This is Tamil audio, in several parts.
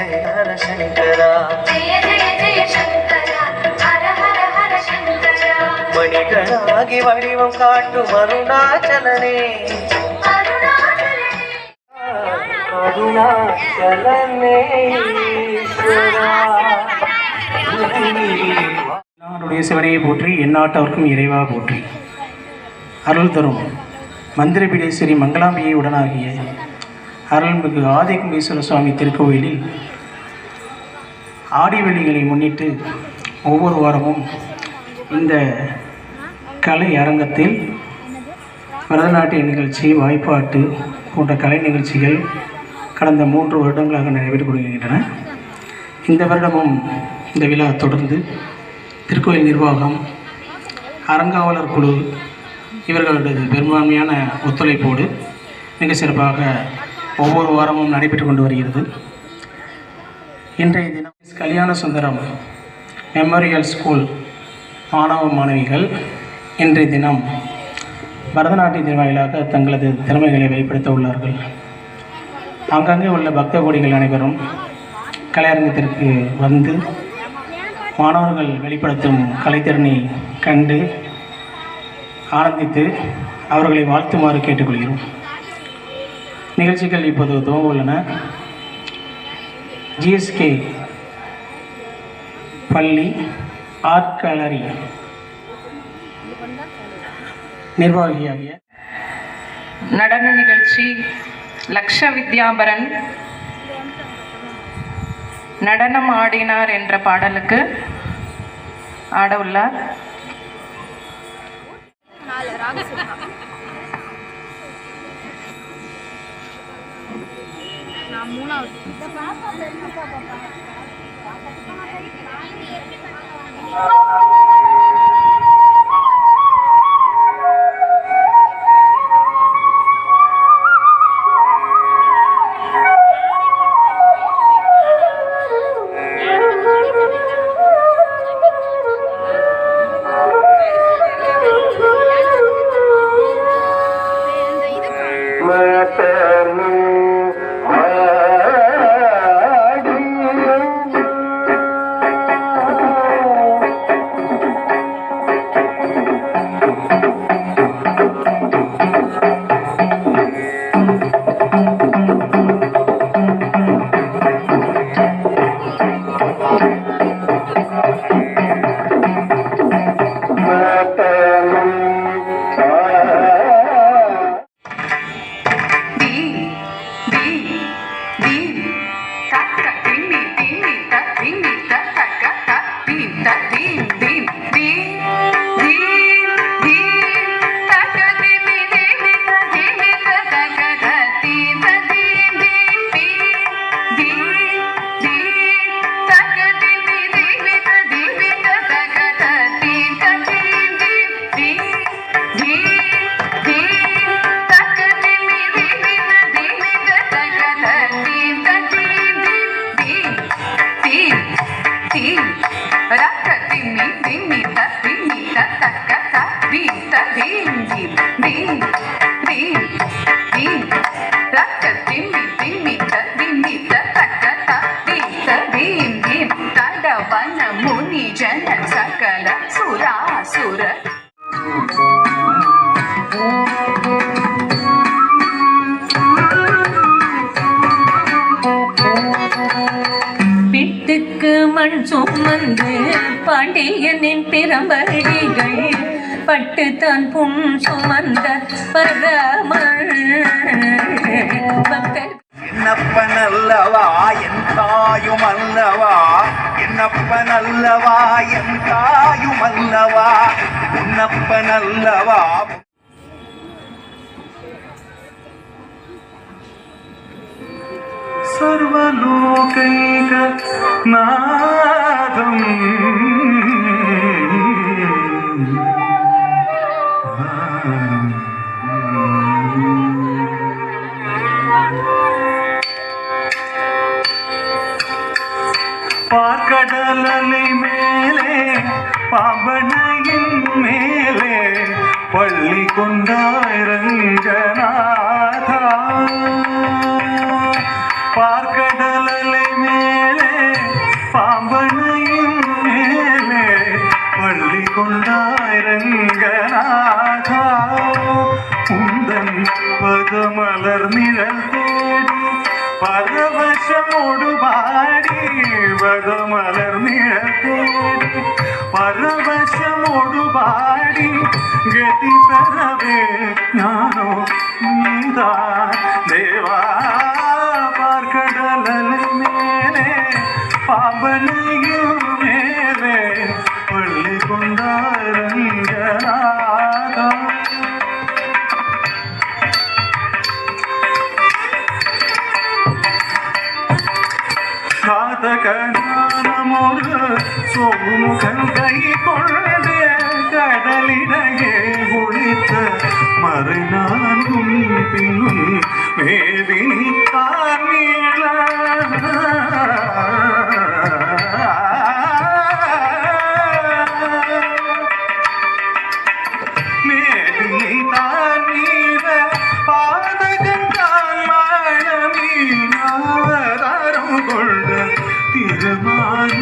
சங்கர சங்கரா. ஜெய ஜெய ஜெய சங்கரா. ஹர ஹர ஹர சங்கரா. மணிகளாகி வடிவம் காட்டும் அருணாச்சலனே. நாடுடைய சிவனையை போற்றி எந்நாட்டவர்க்கும் இறைவா போற்றி. அருள் தரும் மந்திரபீடேஸ்வரி மங்களாம்பிகை உடனாகிய அருள்மிகு ஆதிகும்பேஸ்வர சுவாமி திருக்கோயிலில் ஆடிவெளிகளை முன்னிட்டு ஒவ்வொரு வாரமும் இந்த கலை அரங்கத்தில் பரதநாட்டிய நிகழ்ச்சி வாய்ப்பாட்டு போன்ற கலை நிகழ்ச்சிகள் கடந்த மூன்று வருடங்களாக நடைபெற்றுக் கொண்டிருக்கின்றன இந்த வருடமும் இந்த விழா தொடர்ந்து திருக்கோயில் நிர்வாகம் அறங்காவலர் குழு இவர்களது பெரும்பான்மையான ஒத்துழைப்போடு மிக சிறப்பாக ஒவ்வொரு வாரமும் நடைபெற்று கொண்டு வருகிறது. இன்றைய தினம் கல்யாண சுந்தரம் மெமோரியல் ஸ்கூல் மாணவ மாணவிகள் இன்றைய தினம் பரதநாட்டியத்தின் வாயிலாக தங்களது திறமைகளை வெளிப்படுத்த உள்ளார்கள். அங்கங்கே உள்ள பக்த கோடிகள் அனைவரும் கலையரங்கத்திற்கு வந்து மாணவர்கள் வெளிப்படுத்தும் கலைத்திறனை கண்டு ஆனந்தித்து அவர்களை வாழ்த்துமாறு கேட்டுக்கொள்கிறோம். நிகழ்ச்சிகள் இப்போது துவங்க உள்ளன ஜிஎஸ்கே பள்ளி ஆர்ட் கேலரி நிர்வாகியாகிய நடன நிகழ்ச்சி லக்ஷ வித்யாபரன் நடனம் ஆடினார் என்ற பாடலுக்கு ஆட உள்ளார் தி Vista, Vista, Vista, Vista, Vista, Vista, மண் சுமந்து பாண்டியனின் பிரம்படிகள் பட்டு தான் புண் சுமந்த பரமள் பக்தர் என்னப்பன் அல்லவா என் தாயும் அல்லவா? என்னப்பன் அல்லவா என் தாயும் அல்லவா? உன்னப்பன் அல்லவா सर्वलोकैकनादम् பரவசமோடு பாடி வகமலர் நிழத்தேடி பரவசமோடு பாடி கதி பெறவே நானோ நீந்தா தேவா பார்க்கடலில் மேலே பாபனையும் மேலே. பள்ளி கொண்டாரன் காதகனானமொரு சோமுகன் கை கொண்டு கடலிடையே ஒழித்த மறை பின்னும் மேதினி கார்மீள மேதினி தானீர பாதகன் தான் திருமான்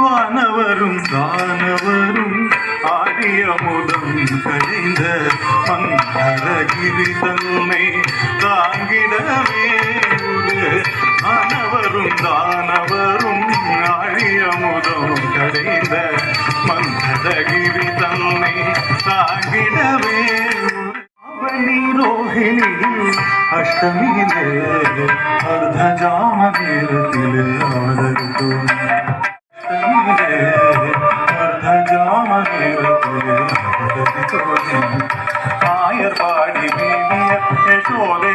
வானவரும் தானவரும் ஆடிய முதம் கழிந்த மந்தரகிரி தன்மை தாங்கிடவே ஒரு வானவரும் தானவரும் ஆடிய முதம் கழிந்த மந்தரகிரி அஷ்டமியிலே அர்த்த ஜாம நேரத்திலே அவதரித்தோம் ஆயர் பாடி மேவிய யசோதை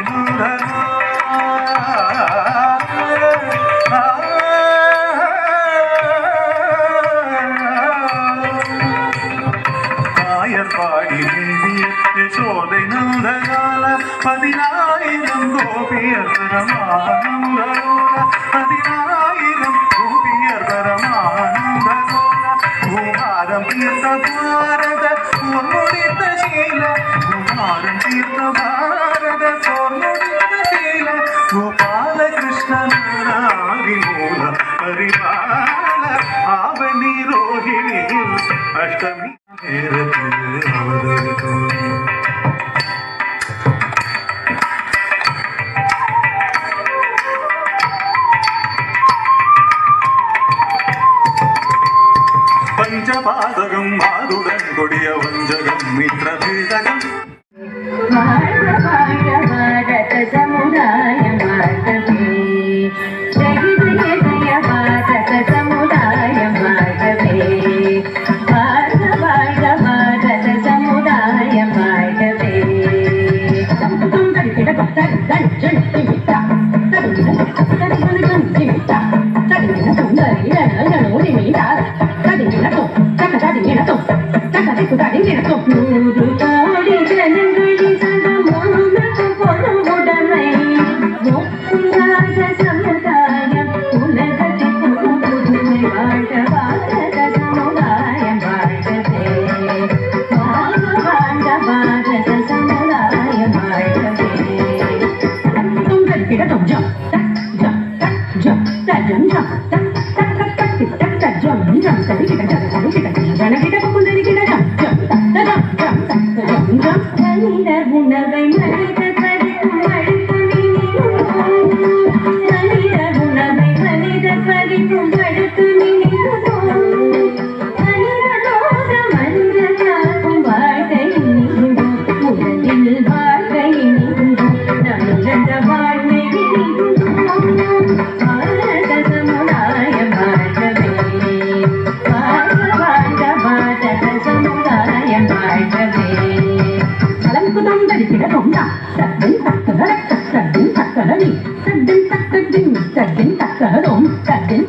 ஆயர் பாடி மேவிய யசோதை நந்தகால பதினாயிரம் கோபியர் பரமானந்தரோட பதினாயிரம் கோபியர் பரமானந்தரோட குமாரம் தீர்த்த பாரத போர் முடித்த சீல. குமாரம் தீர்த்த பாரத போர் முடித்த சீல. கோபால கிருஷ்ணன் மூல பரிபால ஆவணி ரோஹிணி அஷ்டமி പഞ്ചപാതകം മാതുടൻ കൊടിയ വഞ്ചകം മിത്രഭേദകം ഭാരത സമുദായ മാതമേ జనగిడ పుకుదరికి జం జం జం జం జం జం തട്ടിൻ തക്കറ തട്ടിൻ